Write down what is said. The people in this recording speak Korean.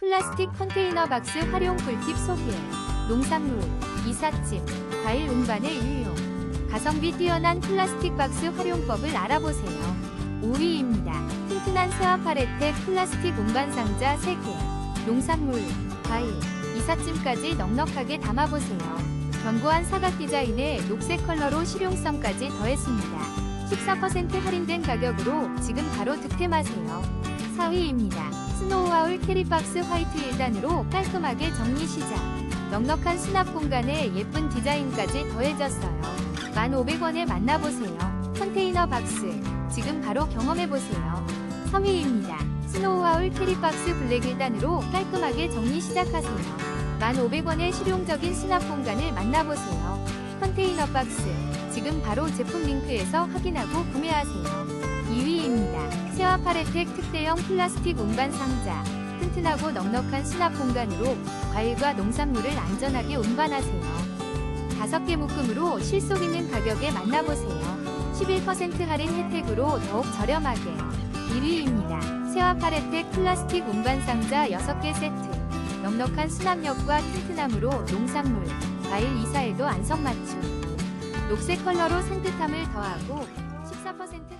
플라스틱 컨테이너 박스 활용 꿀팁 소개. 농산물, 이삿짐, 과일 운반의 유용. 가성비 뛰어난 플라스틱 박스 활용법을 알아보세요. 5위입니다. 튼튼한 세화 팔레트 플라스틱 운반 상자 3개. 농산물, 과일, 이삿짐까지 넉넉하게 담아보세요. 견고한 사각 디자인에 녹색 컬러로 실용성까지 더했습니다. 14% 할인된 가격으로 지금 바로 득템하세요. 4위입니다. 스노우하울 캐리박스 화이트 1단으로 깔끔하게 정리 시작. 넉넉한 수납 공간에 예쁜 디자인까지 더해졌어요. 1,500원에 만나보세요. 컨테이너 박스. 지금 바로 경험해보세요. 3위입니다. 스노우하울 캐리박스 블랙 1단으로 깔끔하게 정리 시작하세요. 1,500원의 실용적인 수납 공간을 만나보세요. 컨테이너 박스. 지금 바로 제품 링크에서 확인하고 구매하세요. 2위입니다. 세화 파레텍 특대형 플라스틱 운반 상자. 튼튼하고 넉넉한 수납 공간으로 과일과 농산물을 안전하게 운반하세요. 5개 묶음으로 실속 있는 가격에 만나보세요. 11% 할인 혜택으로 더욱 저렴하게. 1위입니다. 세화 파레텍 플라스틱 운반 상자 6개 세트. 넉넉한 수납력과 튼튼함으로 농산물, 과일 이사에도 안성맞춤. 녹색 컬러로 산뜻함을 더하고 14%